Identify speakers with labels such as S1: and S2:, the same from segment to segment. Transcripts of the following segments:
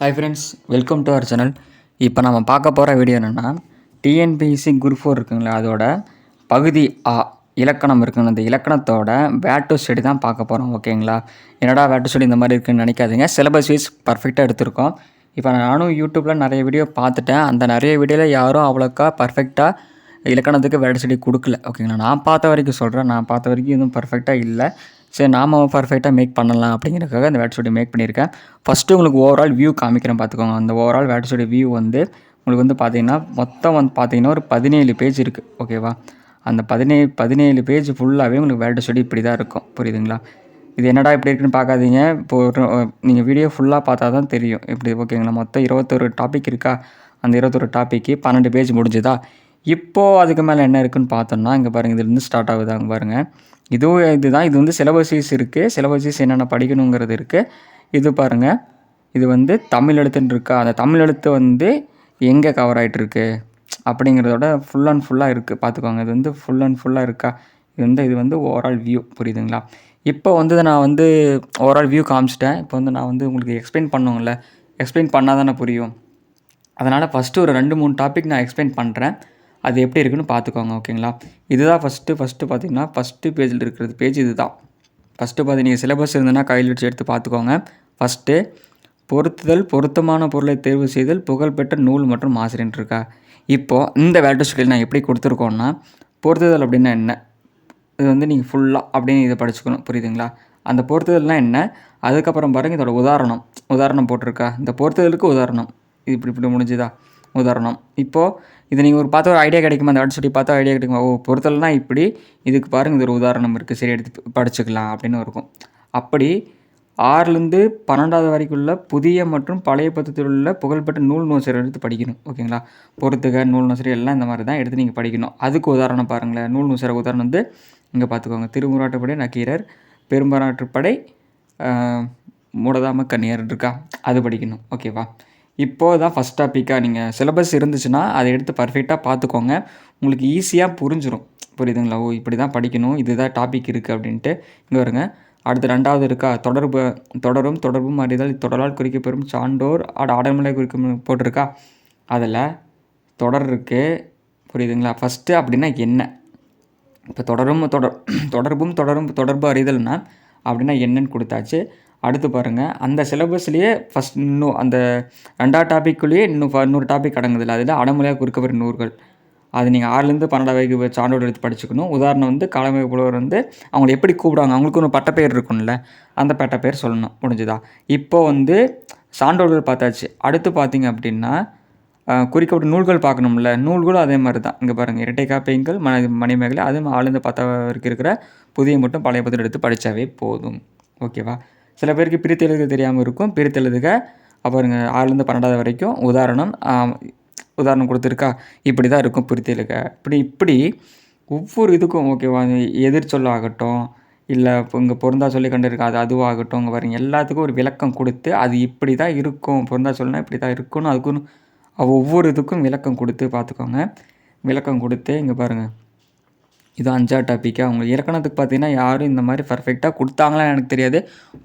S1: Hi friends welcome to our channel இப்போ நம்ம பார்க்க போகிற வீடியோ என்னென்னா டிஎன்பிஎஸ்சி குரூப் ஃபோர் இருக்குங்களா அதோட பகுதி ஆ இலக்கணம் இருக்குங்க. அந்த இலக்கணத்தோட வேட்டு ஸ்டடி தான் பார்க்க போகிறோம் ஓகேங்களா என்னடா வேட்டு ஸ்டடி இந்த மாதிரி இருக்குன்னு நினைக்காதீங்க. சிலபஸ் வைஸ் பர்ஃபெக்டாக எடுத்திருக்கோம். இப்போ நானும் யூடியூப்பில் நிறைய வீடியோ பார்த்துட்டேன். அந்த நிறைய வீடியோவில் யாரும் அவ்வளோக்கா பர்ஃபெக்டாக இலக்கணத்துக்கு வேட்டு ஸ்டடி கொடுக்கல ஓகேங்களா நான் பார்த்த வரைக்கும் சொல்கிறேன் நான் பார்த்த வரைக்கும் எதுவும் பர்ஃபெக்டாக இல்லை. சரி நாம் பர்ஃபெக்டாக மேக் பண்ணலாம் அப்படிங்கிறதுக்காக அந்த வேட் ஸ்டுடியோ மேக் பண்ணியிருக்கேன். ஃபஸ்ட்டு உங்களுக்கு ஓவரால் வியூ காமிக்கிறேன் பார்த்துக்கோங்க. அந்த ஓவரால் வேட் ஸ்டுடியோ வியூ வந்து உங்களுக்கு வந்து பார்த்தீங்கன்னா மொத்தம் வந்து பார்த்தீங்கன்னா ஒரு பதினேழு பேஜ் இருக்குது ஓகேவா அந்த பதினேழு பதினேழு பேஜ் ஃபுல்லாகவே உங்களுக்கு வேட் ஸ்டுடி இப்படி தான் இருக்கும். புரியுதுங்களா? இது என்னடா இப்படி இருக்குன்னு பார்க்காதீங்க. இப்போ நீங்கள் வீடியோ ஃபுல்லாக பார்த்தா தான் தெரியும். இப்படி ஓகேங்களா மொத்தம் இருபத்தொரு டாபிக் இருக்கா? அந்த இருபத்தொரு டாப்பிக்கு பன்னெண்டு பேஜ் முடிஞ்சுதா? இப்போது அதுக்கு மேலே என்ன இருக்குன்னு பார்த்தோம்னா இங்கே பாருங்கள் இதுலேருந்து ஸ்டார்ட் ஆகுது அங்கே பாருங்கள் இதுவும் இதுதான் இது வந்து சிலபஸீஸ் இருக்குது சிலபஸீஸ் என்னென்ன படிக்கணுங்கிறது இருக்குது இது பாருங்கள் இது வந்து தமிழ் எழுத்துன்னு இருக்கா? அந்த தமிழ் எழுத்து வந்து எங்கே கவர் ஆகிட்டுருக்கு அப்படிங்கிறதோட ஃபுல் அண்ட் ஃபுல்லாக இருக்குது பார்த்துக்கோங்க இது வந்து ஃபுல் அண்ட் ஃபுல்லாக இருக்கா? இது வந்து இது வந்து ஓவரால் வியூ புரியுதுங்களா? இப்போ வந்து நான் வந்து ஓவரால் வியூ காமிச்சிட்டேன். இப்போ வந்து நான் வந்து உங்களுக்கு எக்ஸ்பிளைன் பண்ணுவோம்ல எக்ஸ்பிளைன் பண்ணால் தானே புரியும். அதனால் ஃபஸ்ட்டு ஒரு ரெண்டு மூணு டாபிக் நான் எக்ஸ்பிளைன் பண்ணுறேன் அது எப்படி இருக்குன்னு பார்த்துக்கோங்க ஓகேங்களா? இதுதான் ஃபஸ்ட்டு ஃபஸ்ட்டு பார்த்தீங்கன்னா ஃபஸ்ட்டு பேஜில் இருக்கிறது பேஜ் இது தான் ஃபஸ்ட்டு பார்த்து நீங்கள் சிலபஸ் இருந்ததுன்னா கையில் வச்சு எடுத்து பார்த்துக்கோங்க. ஃபஸ்ட்டு பொருத்துதல் பொருத்தமான பொருளை தேர்வு செய்தல் புகழ்பெற்ற நூல் மற்றும் ஆசிரியன் இருக்கா? இப்போது இந்த வேல்டு ஸ்கில் நான் எப்படி கொடுத்துருக்கோன்னா பொருத்துதல் அப்படின்னா என்ன? இது வந்து நீங்கள் ஃபுல்லாக அப்படின்னு இதை படிச்சுக்கணும் புரியுதுங்களா? அந்த பொருத்துதல்னால் என்ன? அதுக்கப்புறம் பாருங்கள் இதோட உதாரணம். உதாரணம் போட்டிருக்கா? இந்த பொருத்துதலுக்கு உதாரணம். இது இப்படி இப்படி முடிஞ்சுதா? உதாரணம். இப்போது இது நீங்கள் ஒரு பார்த்த ஒரு ஐடியா கிடைக்குமா? அந்த சொல்லி பார்த்தா ஐடியா கிடைக்குமா? ஓ பொருத்தல்னா இப்படி இதுக்கு பாருங்கள் இது ஒரு உதாரணம் இருக்குது சரி எடுத்து படிச்சுக்கலாம் அப்படின்னு இருக்கும். அப்படி ஆறுலேருந்து பன்னெண்டாவது வரைக்குள்ள புதிய மற்றும் பழைய பத்தத்தில் உள்ள புகழ்பெற்ற நூல் நோசரி எடுத்து படிக்கணும் ஓகேங்களா? பொறுத்துக நூல் நோசரி எல்லாம் இந்த மாதிரி தான் எடுத்து நீங்கள் படிக்கணும். அதுக்கு உதாரணம் பாருங்களேன். நூல் நோசரி உதாரணம் வந்து இங்கே பார்த்துக்கோங்க. திருமுறாட்டுப்படை நக்கீரர் பெரும்பராற்றுப்படை மூடதாம கன்னியர் இருக்கா? அது படிக்கணும் ஓகேவா? இப்போது தான் ஃபஸ்ட் டாப்பிக்காக நீங்கள் சிலபஸ் இருந்துச்சுன்னா அதை எடுத்து பர்ஃபெக்டாக பார்த்துக்கோங்க. உங்களுக்கு ஈஸியாக புரிஞ்சிடும் புரியுதுங்களா? ஓ இப்படி தான் படிக்கணும். இதுதான் டாபிக் இருக்குது அப்படின்ட்டு. இங்கே வருங்க அடுத்து ரெண்டாவது இருக்கா? தொடர்பு தொடரும் தொடர்பும் அறிதல் தொடரால் குறிக்கப்பெறும் சான்றோர் அட ஆடமலை குறிக்க போட்டிருக்கா? அதில் தொடர் இருக்குது புரியுதுங்களா? ஃபஸ்ட்டு அப்படின்னா என்ன? இப்போ தொடரும் தொடர் தொடர்பும் தொடரும் தொடர்பு அறிதல்னா அப்படின்னா என்னன்னு கொடுத்தாச்சு. அடுத்து பாருங்கள் அந்த சிலபஸ்லேயே ஃபஸ்ட் இன்னும் அந்த ரெண்டாவது டாப்பிக்குள்ளேயே இன்னும் இன்னொரு டாபிக் அடங்குதில்ல. அதில் அடமொழியாக குறிக்கப்பட்ட நூல்கள் அது நீங்கள் ஆறுலேருந்து பன்னெண்டாவது வகுப்பு சான்றோடு எடுத்து படிச்சுக்கணும். உதாரணம் வந்து காலமை புலவர் வந்து அவங்களை எப்படி கூப்பிடுவாங்க? அவங்களுக்கு ஒரு பட்டப்பெயர் இருக்கும்ல. அந்த பட்டப்பெயர் சொல்லணும். முடிஞ்சுதா? இப்போ வந்து சான்றோர்கள் பார்த்தாச்சு. அடுத்து பார்த்தீங்க அப்படின்னா குறிக்கப்பட்ட நூல்கள் பார்க்கணும்ல. நூல்களும் அதே மாதிரி தான் இங்கே பாருங்கள் இரட்டை காப்பியங்கள் மணி மணிமேகலை அதுவும் ஆளுந்து பார்த்தவருக்கு இருக்கிற புதிய மட்டும் பழைய பத்திரம் எடுத்து படித்தாவே போதும். ஓகேவா? சில பேருக்கு பிரித்தெழுதுக தெரியாமல் இருக்கும். பிரித்தெழுதுக அப்புறம் ஆறுலேருந்து பன்னெண்டாவது வரைக்கும் உதாரணம் உதாரணம் கொடுத்துருக்கா? இப்படி தான் இருக்கும் பிரித்தெழுக இப்படி இப்படி ஒவ்வொரு இதுக்கும் ஓகேவா எதிர்ச்சொல்லாகட்டும் இல்லை இப்போ இங்கே பொருந்தா சொல்லி கண்டு அது அதுவாகட்டும் இங்கே பாருங்க எல்லாத்துக்கும் ஒரு விளக்கம் கொடுத்து அது இப்படி தான் இருக்கும். பொருந்தா சொல்லினா இப்படி தான் இருக்கும்னு அதுக்குன்னு ஒவ்வொரு இதுக்கும் விளக்கம் கொடுத்து பார்த்துக்கோங்க. விளக்கம் கொடுத்து இங்கே பாருங்கள் இது அஞ்சாவது டாப்பிக்காக அவங்க இலக்கணத்துக்கு பார்த்தீங்கன்னா யாரும் இந்த மாதிரி பர்ஃபெக்டாக கொடுத்தாங்களா எனக்கு தெரியாது.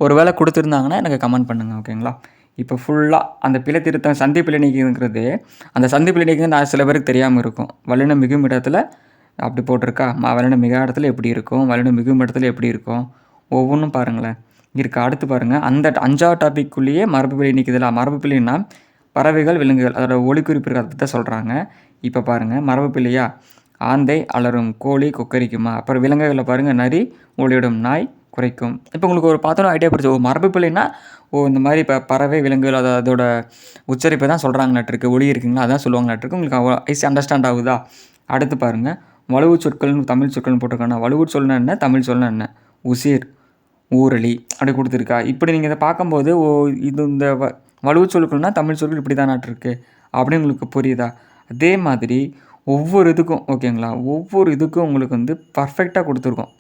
S1: ஒரு வேளை கொடுத்துருந்தாங்கன்னா எனக்கு கமெண்ட் பண்ணுங்கள் ஓகேங்களா இப்போ ஃபுல்லாக அந்த பிழை திருத்தம் சந்தி பிழை நீக்கிங்கிறது அந்த சந்தி பிழை நீக்கி நான் சில பேருக்கு தெரியாமல் இருக்கும். வல்லினம் மிகும் இடத்துல அப்படி போட்டிருக்கா? வல்லினம் மிக இடத்துல எப்படி இருக்கும்? வல்லினம் மிகும் இடத்துல எப்படி இருக்கும்? ஒவ்வொன்றும் பாருங்களேன். இருக்குது அடுத்து பாருங்கள் அந்த அஞ்சாவது டாப்பிக்குள்ளேயே மரபு பிழை நீக்குதில்ல மரபு பிழைன்னா பறவைகள் விலங்குகள். அதோட ஒளிக்குறிப்பு இருக்கிறத தான் சொல்கிறாங்க இப்போ பாருங்கள் மரபு பிள்ளையா ஆந்தை அலரும் கோழி கொக்கரிக்குமா? அப்புறம் விலங்குகளை பாருங்கள் நரி ஒளியிடும் நாய் குறைக்கும் இப்போ உங்களுக்கு ஒரு பார்த்தோம் ஐடியா பிடிச்சி ஓ மரபு பிள்ளைன்னா ஓ இந்த மாதிரி இப்போ பறவை விலங்குகள் அதை அதோட உச்சரிப்பை தான் சொல்கிறாங்களாட்டிருக்கு ஒளி இருக்குங்களா? அதான் சொல்லுவாங்களாட்டிருக்கு உங்களுக்கு ஈஸி அண்டர்ஸ்டாண்ட் ஆகுதா? அடுத்து பாருங்கள் வலுவு சொற்கள்னு தமிழ் சொற்கள்னு போட்டிருக்காங்க வலுவு சொல்லணும் என்ன தமிழ் சொல்லணும் என்ன? உசிர் ஊரளி அப்படி கொடுத்துருக்கா. இப்படி நீங்கள் இதை பார்க்கும்போது ஓ இது இந்த வ வலுவு சொற்கள்னா தமிழ் சொற்கள் இப்படி தான் நாட்டிருக்கு. அப்படின்னு உங்களுக்கு புரியுதா? அதே மாதிரி ஒவ்வொரு இதுக்கும் ஓகேங்களா? ஒவ்வொரு இதுக்கும் உங்களுக்கு வந்து பர்ஃபெக்டாக கொடுத்துருக்கோம்.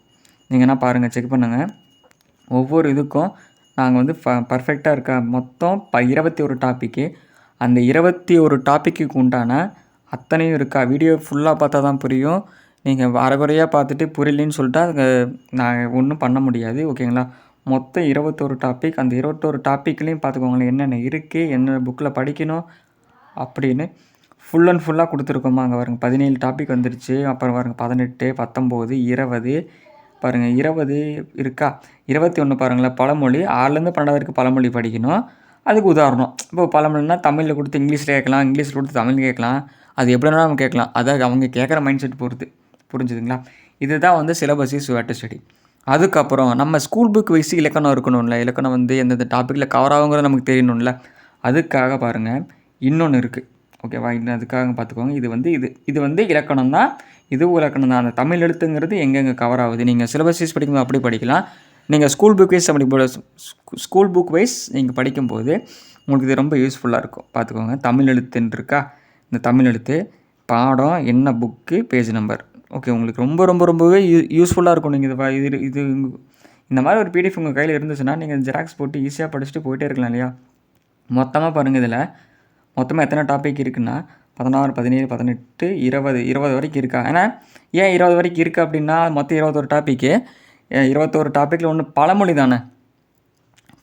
S1: நீங்கள் என்ன பாருங்கள் செக் பண்ணுங்கள் ஒவ்வொரு இதுக்கும் நாங்கள் வந்து ப பர்ஃபெக்டாக இருக்க மொத்தம் ப இருபத்தி ஒரு டாப்பிக்கு அந்த இருபத்தி ஒரு டாப்பிக்கு உண்டான அத்தனையும் இருக்கா? வீடியோ ஃபுல்லாக பார்த்தா தான் புரியும். நீங்கள் அரைகுறையாக பார்த்துட்டு புரியலன்னு சொல்லிட்டா அதுக்கு நான் ஒன்றும் பண்ண முடியாது ஓகேங்களா? மொத்தம் இருபத்தோரு டாபிக் அந்த இருபத்தோரு டாப்பிக்லேயும் பார்த்துக்கோங்களேன் என்னென்ன இருக்குது என்ன புக்கில் படிக்கணும் அப்படின்னு ஃபுல் அண்ட் ஃபுல்லாக கொடுத்துருக்கோமா அங்கே பாருங்க பதினேழு டாபிக் வந்துருச்சு. அப்புறம் பாருங்க பதினெட்டு பத்தொம்போது இருபது. பாருங்கள் இருபது இருக்கா? இருபத்தி ஒன்று பாருங்களேன் பழமொழி. ஆறுலேருந்து பன்னெண்டாவது வரைக்கும் பழமொழி படிக்கணும். அதுக்கு உதாரணம். இப்போ பழமொழினா தமிழில் கொடுத்து இங்கிலீஷில் கேட்கலாம் இங்கிலீஷில் கொடுத்து தமிழ் கேட்கலாம். அது எப்படி வேணாலும் நம்ம கேட்கலாம். அதாவது அவங்க கேட்குற மைண்ட் செட் பொறுத்து. புரிஞ்சுதுங்களா? இதுதான் வந்து சிலபஸ் இஸ் வேட்டு ஸ்டடி அதுக்கப்புறம் நம்ம ஸ்கூல் புக் வைஸ் இலக்கணம் இருக்கணும்ல. இலக்கணம் வந்து எந்தெந்த டாப்பிக்கில் கவர் ஆகுங்கிறது நமக்கு தெரியணும்ல. அதுக்காக பாருங்கள் இன்னொன்று இருக்குது ஓகேவா? இது அதுக்காக பார்த்துக்கோங்க. இது வந்து இது இது வந்து இலக்கணம் தான் இதுவும் இலக்கணம் தான். அந்த தமிழ் எழுத்துங்கிறது எங்கெங்கே கவர் ஆகுது? நீங்கள் சிலபஸ் வைஸ் படிக்கும்போது அப்படி படிக்கலாம். நீங்கள் ஸ்கூல் புக் வைஸ் அப்படி ஸ்கூல் புக் வைஸ் நீங்கள் படிக்கும்போது உங்களுக்கு இது ரொம்ப யூஸ்ஃபுல்லாக இருக்கும். பார்த்துக்கோங்க. தமிழ் எழுத்துன்னு இருக்கா இந்த தமிழ் எழுத்து பாடம் என்ன புக்கு பேஜ் நம்பர் ஓகே உங்களுக்கு ரொம்ப ரொம்ப ரொம்பவே யூ யூஸ்ஃபுல்லாக இருக்கும். நீங்கள் இது இது இது இந்த மாதிரி ஒரு பிடிஎஃப் உங்கள் கையில் இருந்துச்சுன்னா நீங்கள் ஜெராக்ஸ் போட்டு ஈஸியாக படிச்சுட்டு போயிட்டே இருக்கலாம் இல்லையா? மொத்தமாக பாருங்கள் இதில். மொத்தமாக எத்தனை டாபிக் இருக்குன்னா பதினாறு பதினேழு பதினெட்டு இருபது இருபது வரைக்கும் இருக்கா? ஏன்னா ஏன் இருபது வரைக்கும் இருக்குது அப்படின்னா மொத்தம் இருபத்தொரு டாப்பிக்கு இருபத்தோரு டாப்பிக்கில் ஒன்று பழமொழி தானே?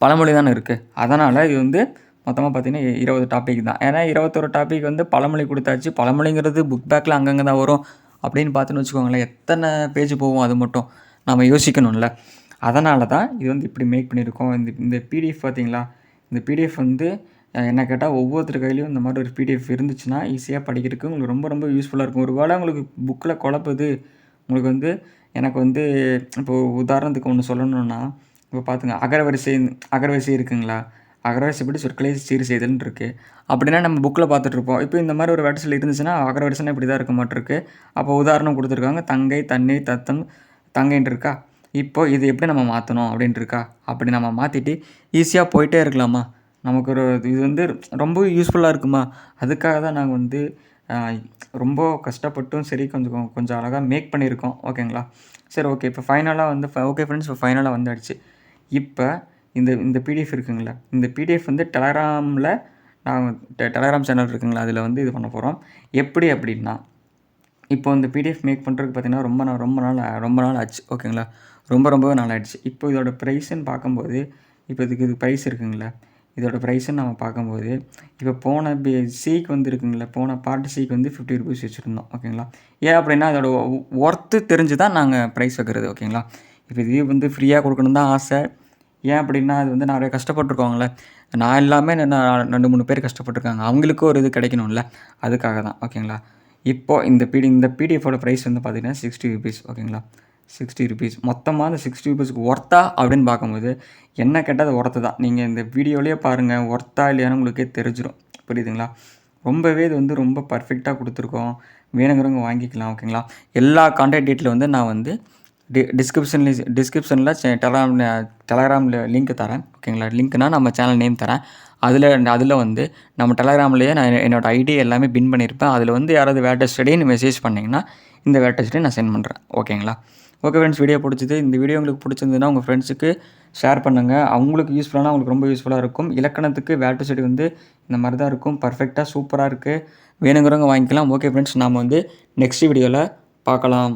S1: பழமொழி தானே இருக்குது அதனால் இது வந்து மொத்தமாக பார்த்திங்கன்னா இருபது டாபிக் தான். ஏன்னா இருபத்தொரு டாபிக் வந்து பழமொழி கொடுத்தாச்சு. பழமொழிங்கிறது புக் பேக்கில் அங்கங்கே தான் வரும் அப்படின்னு பார்த்துன்னு வச்சுக்கோங்களேன் எத்தனை பேஜ் போகும் அது மட்டும் நம்ம யோசிக்கணும்ல. அதனால தான் இது வந்து இப்படி மேக் பண்ணியிருக்கோம். இந்த இந்த பிடிஎஃப் பார்த்தீங்களா இந்த பிடிஎஃப் வந்து என்ன கேட்டால் ஒவ்வொருத்தர் கையிலையும் இந்த மாதிரி ஒரு பிடிஎஃப் இருந்துச்சுன்னா ஈஸியாக படிக்கிறதுக்கு உங்களுக்கு ரொம்ப ரொம்ப யூஸ்ஃபுல்லாக இருக்கும். ஒரு வேளை உங்களுக்கு புக்கில் குழப்புது உங்களுக்கு வந்து எனக்கு வந்து இப்போது உதாரணத்துக்கு ஒன்று சொல்லணுன்னா இப்போ பார்த்துங்க அகரவரிசை அகரவரிசை இருக்குங்களா? அகரவரிசைப்படி சொற்களை சீர் செய்தல்னு இருக்குது அப்படின்னா நம்ம புக்கில் பார்த்துட்ருப்போம் இப்போ இந்த மாதிரி ஒரு வரிசையில் இருந்துச்சுன்னா அகரவரிசைனா இப்படி தான் இருக்க மாட்டிருக்கு. அப்போ உதாரணம் கொடுத்துருக்காங்க தங்கை தண்ணி தத்தம் தங்கைன்ட்டு இருக்கா? இப்போ இது எப்படி நம்ம மாற்றணும் அப்படின்ட்டு இருக்கா? அப்படி நம்ம மாற்றிட்டு ஈஸியாக போயிட்டே இருக்கலாமா? நமக்கு ஒரு இது வந்து ரொம்ப யூஸ்ஃபுல்லாக இருக்குமா? அதுக்காக தான் நாங்கள் வந்து ரொம்ப கஷ்டப்பட்டும் சரி கொஞ்சம் கொஞ்சம் அழகாக மேக் பண்ணியிருக்கோம். ஓகேங்களா? சரி ஓகே இப்போ ஃபைனலாக வந்து ஓகே ஃப்ரெண்ட்ஸ் இப்போ ஃபைனலாக வந்துடுச்சு இப்போ இந்த இந்த பிடிஎஃப் இருக்குங்களா? இந்த பிடிஎஃப் வந்து டெலகிராமில் நாங்கள் டெலகிராம் சேனல் இருக்குங்களா? அதில் வந்து இது பண்ண போகிறோம் எப்படி அப்படின்னா இப்போ இந்த பிடிஎஃப் மேக் பண்ணுறதுக்கு பார்த்தீங்கன்னா ரொம்ப நாள் ரொம்ப நாள் ரொம்ப நாள் ஆச்சு. ஓகேங்களா? ரொம்ப ரொம்பவே நாள் ஆயிடுச்சு. இப்போ இதோட ப்ரைஸுன்னு பார்க்கும்போது இப்போ இதுக்கு இது ப்ரைஸ் இருக்குங்களா? இதோட ப்ரைஸுன்னு நம்ம பார்க்கும்போது இப்போ போன பி சீக்கு வந்து இருக்குங்களா போன பார்ட் சிக்கு வந்து ஃபிஃப்டி ருபீஸ் வச்சுருந்தோம் ஓகேங்களா ஏன் அப்படின்னா அதோட ஒர்த்து தெரிஞ்சு தான் நாங்கள் ப்ரைஸ் வைக்கிறது ஓகேங்களா இப்போ இது வந்து ஃப்ரீயாக கொடுக்கணும் தான் ஆசை. ஏன் அப்படின்னா அது வந்து நிறைய கஷ்டப்பட்டுருக்கோங்களே நான் எல்லாமே ரெண்டு மூணு பேர் கஷ்டப்பட்டிருக்காங்க. அவங்களுக்கும் ஒரு இது கிடைக்கணும்ல? அதுக்காக தான் ஓகேங்களா இப்போது இந்த பிடி இந்த பிடிஎஃபோட ப்ரைஸ் வந்து பார்த்திங்கன்னா சிக்ஸ்டி ருபீஸ் ஓகேங்களா சிக்ஸ்டி ருபீஸ் மொத்தமாக அந்த சிக்ஸ்டி ருபீஸ்க்கு ஒர்த்தா அப்படின்னு பார்க்கும்போது என்ன கேட்டால் அது ஒர்த்து தான். நீங்கள் இந்த வீடியோலேயே பாருங்கள் ஒர்த்தா இல்லையான்னு உங்களுக்கே தெரிஞ்சிடும் புரியுதுங்களா? ரொம்பவே இது வந்து ரொம்ப பர்ஃபெக்டாக கொடுத்துருக்கோம். வேணுங்கிறவங்க வாங்கிக்கலாம் ஓகேங்களா எல்லா கான்டாக்ட் டீட்டில் வந்து நான் வந்து டி டிஸ்கிரிப்ஷன்லேயும் டிஸ்கிரிப்ஷனில் டெலகிராம் டெலகிராமில் லிங்க் தரேன் ஓகேங்களா லிங்க்னா நம்ம சேனல் நேம் தரேன். அதில் அதில் வந்து நம்ம டெலகிராம்லேயே நான் என்னோடய ஐடி எல்லாமே பின் பண்ணியிருப்பேன் அதில் வந்து யாராவது வேட்டர் ஸ்டடின்னு மெசேஜ் பண்ணிங்கன்னா இந்த வேட்டர் ஸ்டடி நான் சென்ட் பண்ணுறேன் ஓகேங்களா ஓகே ஃப்ரெண்ட்ஸ் வீடியோ பிடிச்சது. இந்த வீடியோ உங்களுக்கு பிடிச்சிருந்ததுன்னா உங்கள் ஃப்ரெண்ட்ஸுக்கு ஷேர் பண்ணுங்கள் அவங்களுக்கு யூஸ்ஃபுல்லாக அவங்களுக்கு ரொம்ப யூஸ்ஃபுல்லாக இருக்கும். இலக்கணத்துக்கு வேட்டர் ஸ்டடி வந்து இந்த மாதிரி தான் இருக்கும் பர்ஃபெக்டாக சூப்பராக இருக்குது வேணுங்கிறவங்க வாங்கிக்கலாம். ஓகே ஃப்ரெண்ட்ஸ் நாம் வந்து நெக்ஸ்ட் வீடியோவில் பார்க்கலாம்.